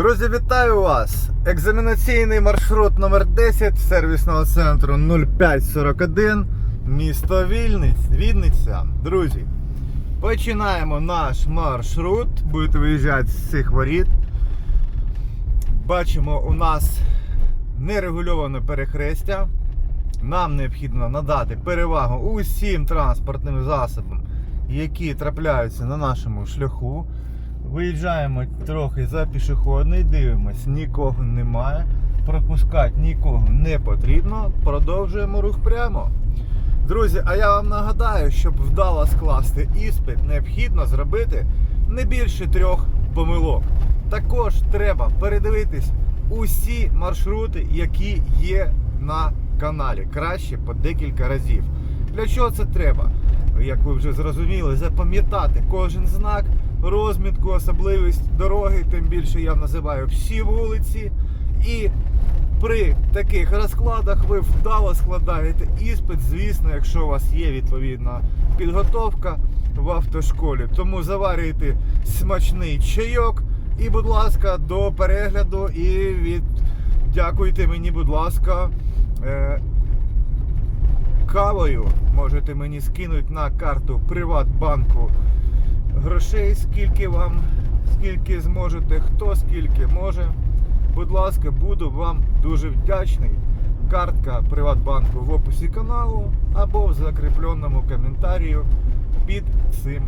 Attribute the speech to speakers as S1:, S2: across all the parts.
S1: Друзі, вітаю вас! Екзаменаційний маршрут номер 10 сервісного центру 0541, місто Вільниць, Вінниця. Друзі, починаємо наш маршрут. Будете виїжджати з цих воріт. Бачимо, у нас нерегульоване перехрестя. Нам необхідно надати перевагу усім транспортним засобам, які трапляються на нашому шляху. Виїжджаємо трохи за пішохідний, дивимось, нікого немає. Пропускати нікого не потрібно. Продовжуємо рух прямо. Друзі, а я вам нагадаю, щоб вдало скласти іспит, необхідно зробити не більше трьох помилок. Також треба передивитись усі маршрути, які є на каналі. Краще по декілька разів. Для чого це треба? Як ви вже зрозуміли, запам'ятати кожен знак, розмітку, особливість дороги, тим більше я називаю всі вулиці. І при таких розкладах ви вдало складаєте іспит, звісно, якщо у вас є відповідна підготовка в автошколі. Тому заварюйте смачний чайок і, будь ласка, до перегляду і від... дякуйте мені, будь ласка. Е... Кавою можете мені скинути на карту Приватбанку грошей, скільки вам, скільки зможете, хто скільки може. Будь ласка, буду вам дуже вдячний. Картка Приватбанку в описі каналу або в закріпленому коментарі під цим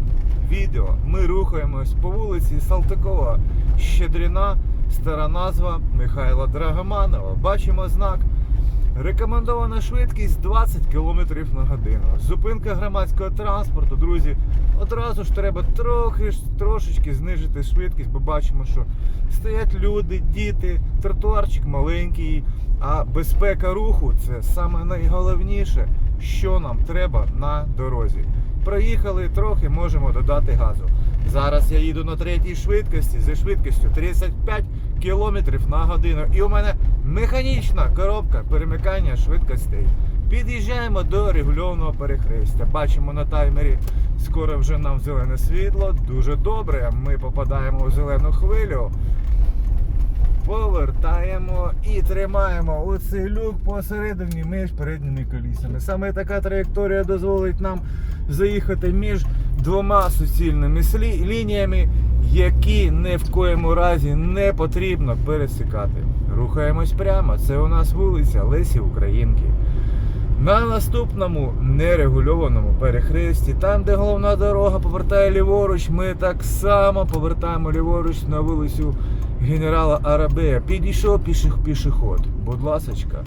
S1: відео. Ми рухаємось по вулиці Салтикова, Щедріна, стара назва Михайла Драгоманова. Бачимо знак. Рекомендована швидкість 20 км на годину. Зупинка громадського транспорту, друзі. Одразу ж треба трохи трошечки знижити швидкість, бо бачимо, що стоять люди, діти, тротуарчик маленький, а безпека руху це саме найголовніше, що нам треба на дорозі. Проїхали трохи, можемо додати газу. Зараз я їду на третій швидкості зі швидкістю 35 км на годину. І у мене механічна коробка перемикання швидкостей. Під'їжджаємо до регульованого перехрестя. Бачимо на таймері, скоро вже нам зелене світло. Дуже добре. Ми попадаємо у зелену хвилю. Повертаємо і тримаємо оцей люк посередині між передніми колісами. Саме така траєкторія дозволить нам заїхати між двома суцільними лініями, які ні в коєму разі не потрібно пересікати. Рухаємось прямо. Це у нас вулиця Лесі Українки. На наступному нерегульованому перехресті, там де головна дорога повертає ліворуч, ми так само повертаємо ліворуч на вулицю генерала Арабея. Підійшов пішоход. Будь ласочка,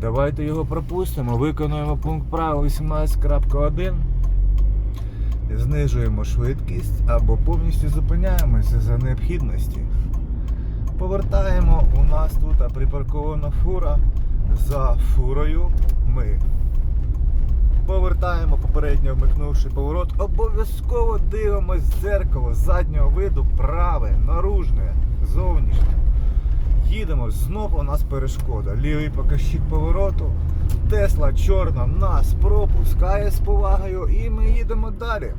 S1: давайте його пропустимо. Виконуємо пункт правил 18.1. Знижуємо швидкість або повністю зупиняємося за необхідності. Повертаємо. У нас тут припаркована фура. За фурою ми повертаємо попередньо вмикнувши поворот. Обов'язково дивимось в дзеркало заднього виду праве, наружне, зовнішнє. Їдемо, знов у нас перешкода. Лівий покажчик повороту. Тесла чорна нас пропускає з повагою і ми їдемо далі.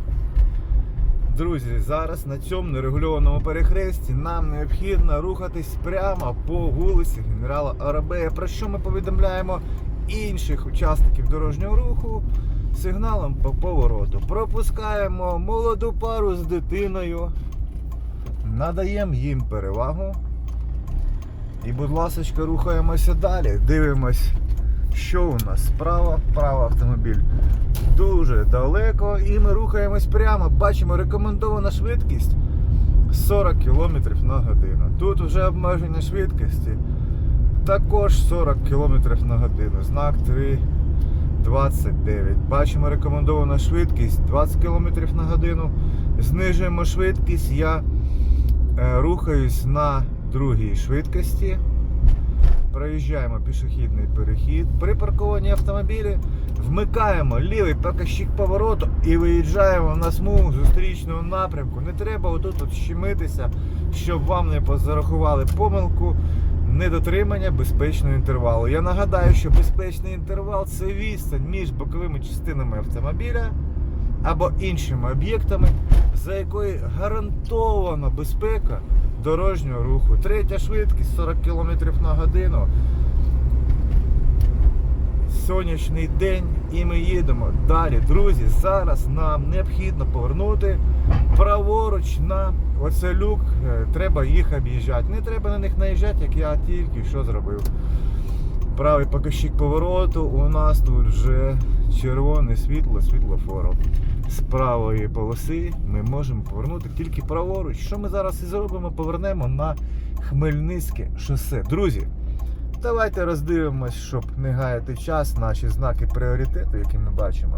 S1: Друзі, зараз на цьому нерегульованому перехресті нам необхідно рухатись прямо по вулиці генерала Арабея, про що ми повідомляємо інших учасників дорожнього руху сигналом по повороту. Пропускаємо молоду пару з дитиною, надаємо їм перевагу. І, будь ласка, рухаємося далі. Дивимось, що у нас справа, право автомобіль дуже далеко і ми рухаємось прямо. Бачимо рекомендована швидкість 40 км на годину. Тут вже обмеження швидкості. Також 40 км на годину. Знак 3,29. Бачимо рекомендована швидкість 20 км на годину. Знижуємо швидкість. Я рухаюсь на другій швидкості. Проїжджаємо пішохідний перехід. При паркуванні автомобілі вмикаємо лівий показчик повороту і виїжджаємо на смугу зустрічного напрямку. Не треба отут от щемитися, щоб вам не зарахували помилку недотримання безпечного інтервалу. Я нагадаю, що безпечний інтервал це відстань між боковими частинами автомобіля або іншими об'єктами, за якою гарантована безпека дорожнього руху. Третя швидкість 40 км на годину. Сонячний день і ми їдемо далі. Друзі, зараз нам необхідно повернути праворуч на оце люк. Е, Треба їх об'їжджати. Не треба на них наїжджати, як я тільки що зробив. Правий покажчик повороту. У нас тут вже червоне світло, світлофору. З правої полоси ми можемо повернути тільки праворуч. Що ми зараз і зробимо? Повернемо на Хмельницьке шосе. Друзі, давайте роздивимось, щоб не гаяти час, наші знаки пріоритету, які ми бачимо.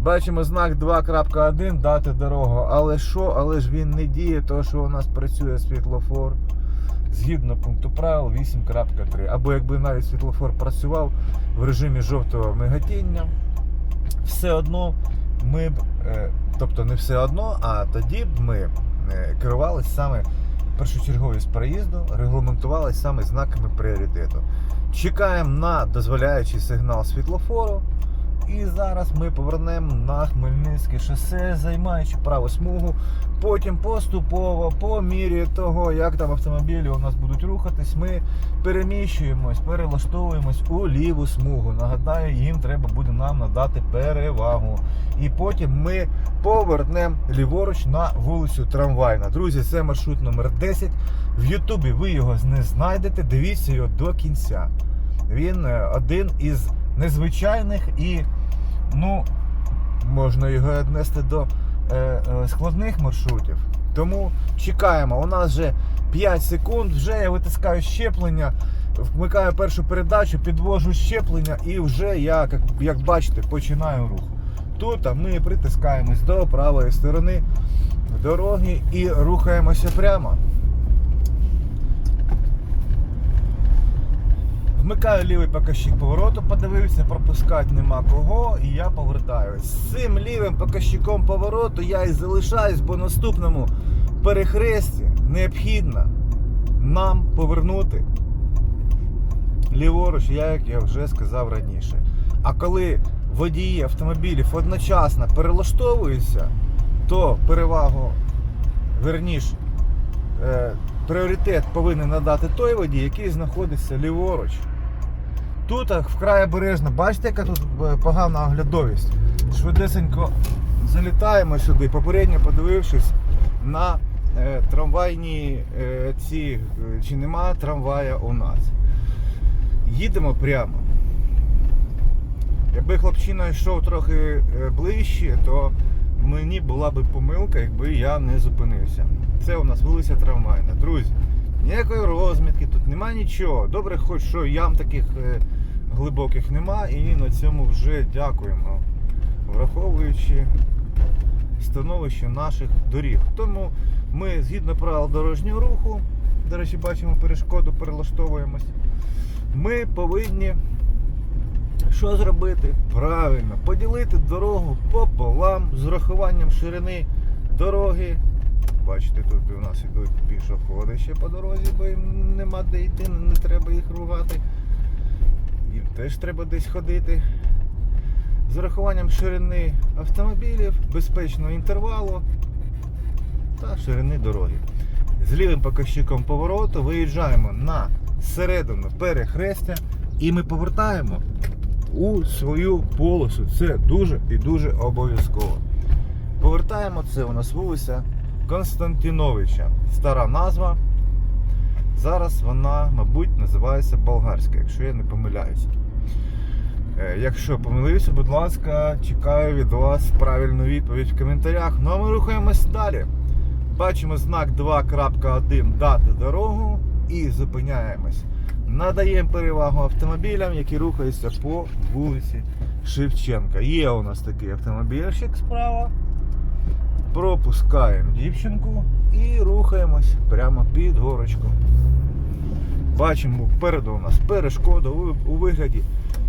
S1: Бачимо знак 2.1, дати дорогу. Але що? Але ж він не діє, тому що у нас працює світлофор згідно пункту правил 8.3. Або якби навіть світлофор працював в режимі жовтого мигатіння, все одно ми б, е, тобто не все одно, а тоді б ми е, керувалися саме першочерговість проїзду, регламентувалися саме знаками пріоритету. Чекаємо на дозволяючий сигнал світлофору. І зараз ми повернемо на Хмельницьке шосе, займаючи праву смугу. Потім поступово, по мірі того, як там автомобілі у нас будуть рухатись, ми переміщуємось, перелаштовуємось у ліву смугу. Нагадаю, їм треба буде нам надати перевагу. І потім ми повернемо ліворуч на вулицю Трамвайна. Друзі, це маршрут номер 10. В Ютубі ви його не знайдете. Дивіться його до кінця. Він е, один із незвичайних і, ну, можна його віднести до е, е, складних маршрутів. Тому чекаємо. У нас вже 5 секунд, вже я витискаю щеплення, вмикаю першу передачу, підвожу щеплення і вже я, як, як бачите, починаю рух. Тут а ми притискаємось до правої сторони дороги і рухаємося прямо. Вмикаю лівий покажчик повороту, подивився, пропускати нема кого, і я повертаюсь. З цим лівим покажчиком повороту я і залишаюсь, бо наступному перехресті необхідно нам повернути ліворуч, як я вже сказав раніше. А коли водії автомобілів одночасно перелаштовуються, то перевагу, верніш, е, пріоритет повинен надати той водій, який знаходиться ліворуч. Тут вкрай обережно, бачите, яка тут е, погана оглядовість. Швидесенько залітаємо сюди, попередньо подивившись на е, трамвайні е, ці, е, чи нема трамвая у нас. Їдемо прямо. Якби хлопчина йшов трохи е, ближче, то мені була би помилка, якби я не зупинився. Це у нас вулиця трамвайна. Друзі, ніякої розмітки, тут нема нічого. Добре, хоч що ям таких глибоких нема, і на цьому вже дякуємо, враховуючи становище наших доріг. Тому ми згідно правил дорожнього руху, до речі, бачимо перешкоду, перелаштовуємось. Ми повинні що зробити? Правильно, поділити дорогу пополам з урахуванням ширини дороги. Бачите, тут у нас ідуть пішоходи ще по дорозі, бо їм нема де йти, не треба їх ругати. Теж треба десь ходити. З урахуванням ширини автомобілів, безпечного інтервалу та ширини дороги. З лівим показчиком повороту виїжджаємо на середину перехрестя і ми повертаємо у свою полосу. Це дуже і дуже обов'язково. Повертаємо це у нас вулиця Константиновича. Стара назва. Зараз вона, мабуть, називається Болгарська, якщо я не помиляюся. Е, Якщо помилився, будь ласка, чекаю від вас правильну відповідь в коментарях. Ну а ми рухаємось далі. Бачимо знак 2.1 дати дорогу і зупиняємось. Надаємо перевагу автомобілям, які рухаються по вулиці Шевченка. Є у нас такий автомобільчик справа. Пропускаємо дівчинку і рухаємось прямо під горочку. Бачимо попереду у нас перешкоду у- у вигляді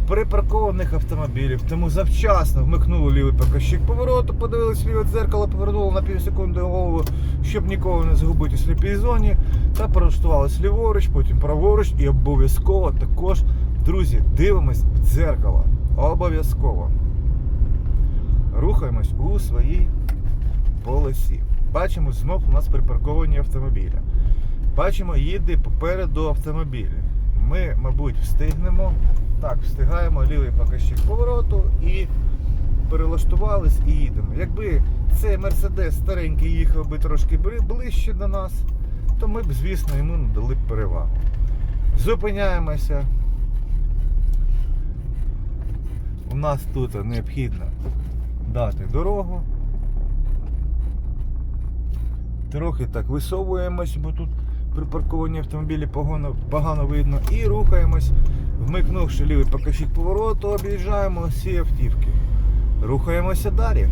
S1: припаркованих автомобілів. Тому завчасно вмикнули лівий показчик повороту, подивились ліве дзеркало, повернули на пів секунди голову, щоб нікого не загубити у сліпій зоні. Та перелаштувались ліворуч, потім праворуч і обов'язково також, друзі, дивимось в дзеркало. Обов'язково. Рухаємось у своїй полосі. Бачимо, знов у нас припарковані автомобілі. Бачимо, їде попереду автомобіль. Ми, мабуть, встигнемо. Так, встигаємо лівий показчик повороту і перелаштувались і їдемо. Якби цей Мерседес старенький їхав би трошки ближче до нас, то ми б, звісно, йому надали б перевагу. Зупиняємося. У нас тут необхідно дати дорогу. Трохи так висовуємось, бо тут припарковані автомобілі погано, погано видно. І рухаємось, вмикнувши лівий покажчик повороту, об'їжджаємо всі автівки. Рухаємося далі.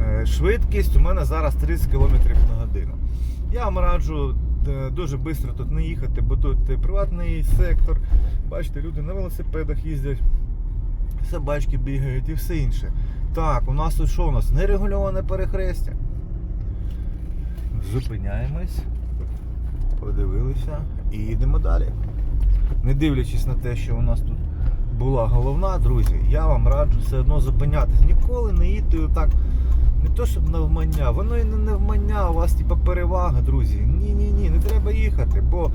S1: Е, Швидкість у мене зараз 30 км на годину. Я вам раджу е, дуже швидко тут не їхати, бо тут е, приватний сектор. Бачите, люди на велосипедах їздять, собачки бігають і все інше. Так, у нас тут що у нас? Нерегульоване перехрестя. Зупиняємось, подивилися і їдемо далі. Не дивлячись на те, що у нас тут була головна, друзі, я вам раджу все одно зупинятись. Ніколи не їдьте отак. Не то, щоб навмання, воно і не навмання, у вас типа перевага, друзі. Ні, ні, ні, не треба їхати, бо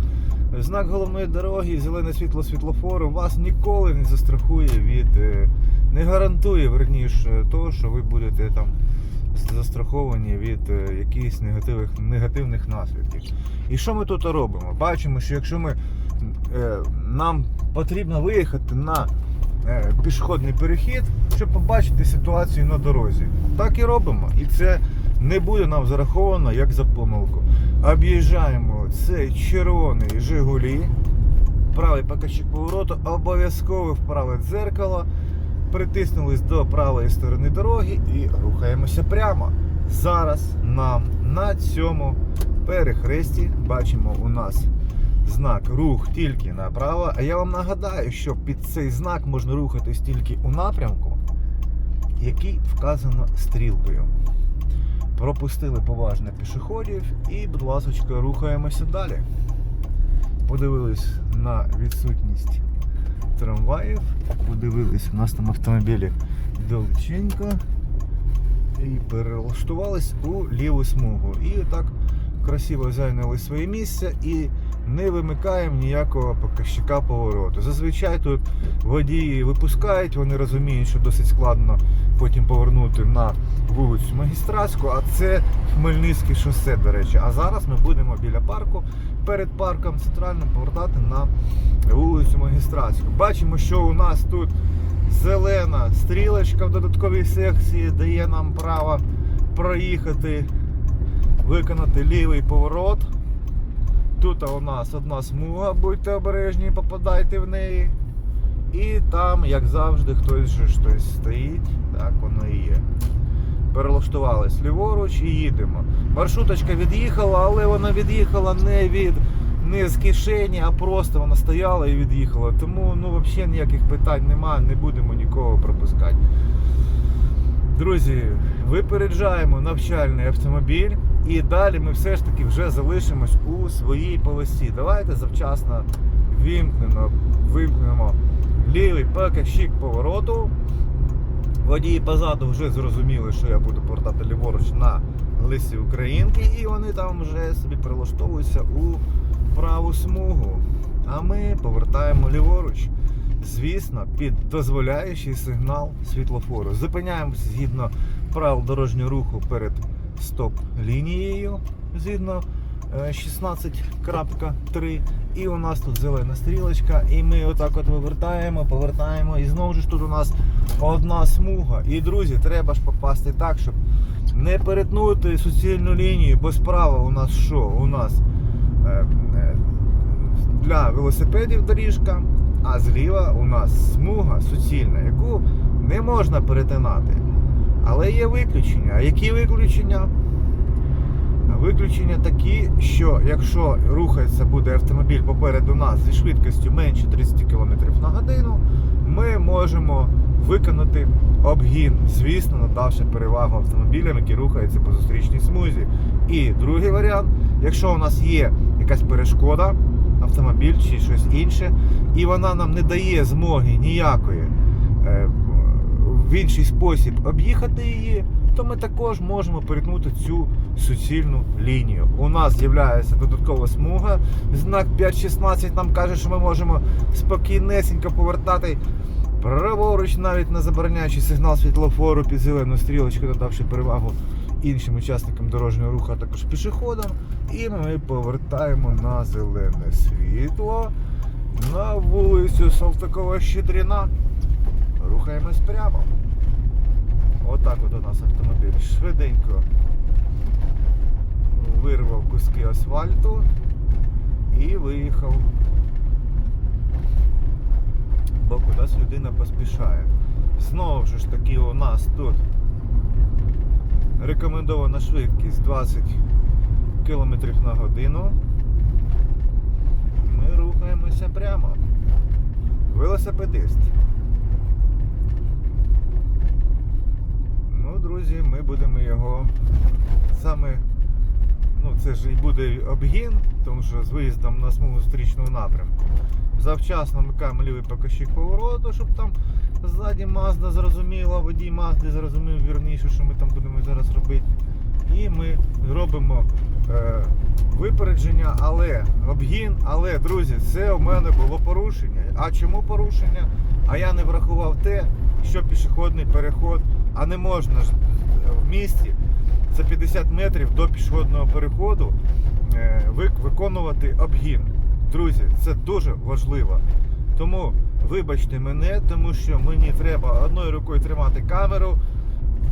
S1: знак головної дороги, зелене світло світлофору вас ніколи не застрахує від, е, не гарантує верніше того, що ви будете там застраховані від е, якихось негативних, негативних наслідків. І що ми тут робимо? Бачимо, що якщо ми, е, нам потрібно виїхати на е, пішохідний перехід, щоб побачити ситуацію на дорозі. Так і робимо. І це не буде нам зараховано як за помилку. Об'їжджаємо цей червоний Жигулі, правий покажчик повороту, обов'язково в праве дзеркало, притиснулись до правої сторони дороги і рухаємося прямо. Зараз нам на цьому перехресті бачимо у нас знак рух тільки направо. А я вам нагадаю, що під цей знак можна рухатись тільки у напрямку, який вказано стрілкою. Пропустили поважно пішоходів і, будь ласка, рухаємося далі. Подивились на відсутність трамваїв, подивились, у нас там автомобілі далеченько і перелаштувались у ліву смугу. І так красиво зайняли своє місце і не вимикаємо ніякого показчика повороту. Зазвичай тут водії випускають, вони розуміють, що досить складно потім повернути на вулицю Магістратську, а це Хмельницьке шосе, до речі. А зараз ми будемо біля парку, перед парком центральним повертати на вулицю Магістратську. Бачимо, що у нас тут зелена стрілочка в додатковій секції дає нам право проїхати, виконати лівий поворот. Тут у нас одна смуга, будьте обережні, попадайте в неї. І там, як завжди, хтось щось стоїть, так воно і є. Перелаштувались ліворуч і їдемо. Маршруточка від'їхала, але вона від'їхала не від не з кишені, а просто вона стояла і від'їхала. Тому ну, взагалі ніяких питань немає, не будемо нікого пропускати. Друзі, випереджаємо навчальний автомобіль і далі ми все ж таки вже залишимось у своїй полосі. Давайте завчасно вимкнемо, вимкнемо лівий показчик повороту. Водії позаду вже зрозуміли, що я буду повертати ліворуч на лисі Українки, і вони там вже собі прилаштовуються у праву смугу. А ми повертаємо ліворуч. Звісно, під дозволяючий сигнал світлофору. Зупиняємося згідно правил дорожнього руху перед стоп-лінією згідно е, 16.3. І у нас тут зелена стрілочка, і ми отак от вивертаємо, повертаємо. І знову ж тут у нас одна смуга. І друзі, треба ж попасти так, щоб не перетнути суцільну лінію, бо справа у нас що? У нас е, е, для велосипедів доріжка, а зліва у нас смуга суцільна, яку не можна перетинати. Але є виключення. А які виключення? Виключення такі, що якщо рухається буде автомобіль попереду нас зі швидкістю менше 30 км на годину, ми можемо виконати обгін, звісно, надавши перевагу автомобілям, які рухаються по зустрічній смузі. І другий варіант, якщо у нас є якась перешкода, автомобіль чи щось інше, і вона нам не дає змоги ніякої е, в інший спосіб об'їхати її, то ми також можемо перетнути цю суцільну лінію. У нас з'являється додаткова смуга. Знак 5.16 нам каже, що ми можемо спокійнесенько повертати праворуч, навіть не забороняючи сигнал світлофору під зелену стрілочку, надавши перевагу іншим учасникам дорожнього руху, а також пішоходам. І ми повертаємо на зелене світло на вулицю Салтакова Щедріна. Рухаємось прямо. Отак от у нас автомобіль швиденько вирвав куски асфальту і виїхав. Бо кудись людина поспішає. Знову ж таки у нас тут рекомендована швидкість 20 км на годину. Ми рухаємося прямо. Велосипедист. Ну, друзі, ми будемо його саме. Ну, це ж і буде обгін, тому що з виїздом на смугу зустрічного напрямку. Завчасно вмикаємо лівий покажчик повороту, щоб там ззаді Мазда зрозуміла, водій Мазди зрозумів вірніше, що ми там будемо зараз робити. І ми робимо е, випередження, але обгін, але, друзі, це у мене було порушення. А чому порушення? А я не врахував те, що пішохідний переход, а не можна ж в місті за 50 метрів до пішохідного переходу е, виконувати обгін. Друзі, це дуже важливо. Тому вибачте мене, тому що мені треба одною рукою тримати камеру,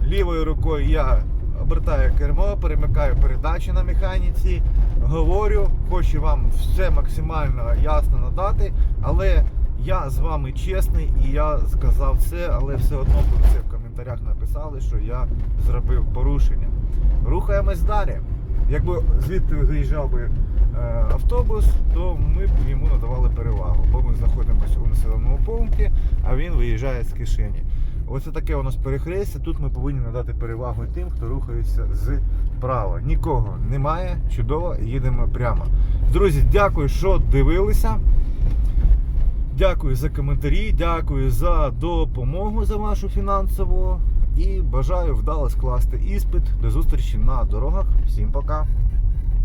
S1: лівою рукою я обертаю кермо, перемикаю передачі на механіці, говорю, хочу вам все максимально ясно надати, але я з вами чесний і я сказав це, але все одно це коментарях написали, що я зробив порушення. Рухаємось далі. Якби звідти виїжджав би е, автобус, то ми б йому надавали перевагу, бо ми знаходимося у населеному пункті, а він виїжджає з кишені. Оце таке у нас перехрестя. Тут ми повинні надати перевагу тим, хто рухається з права. Нікого немає, чудово, їдемо прямо. Друзі, дякую, що дивилися. Дякую за коментарі, дякую за допомогу за вашу фінансову і бажаю вдало скласти іспит. До зустрічі на дорогах. Всім пока!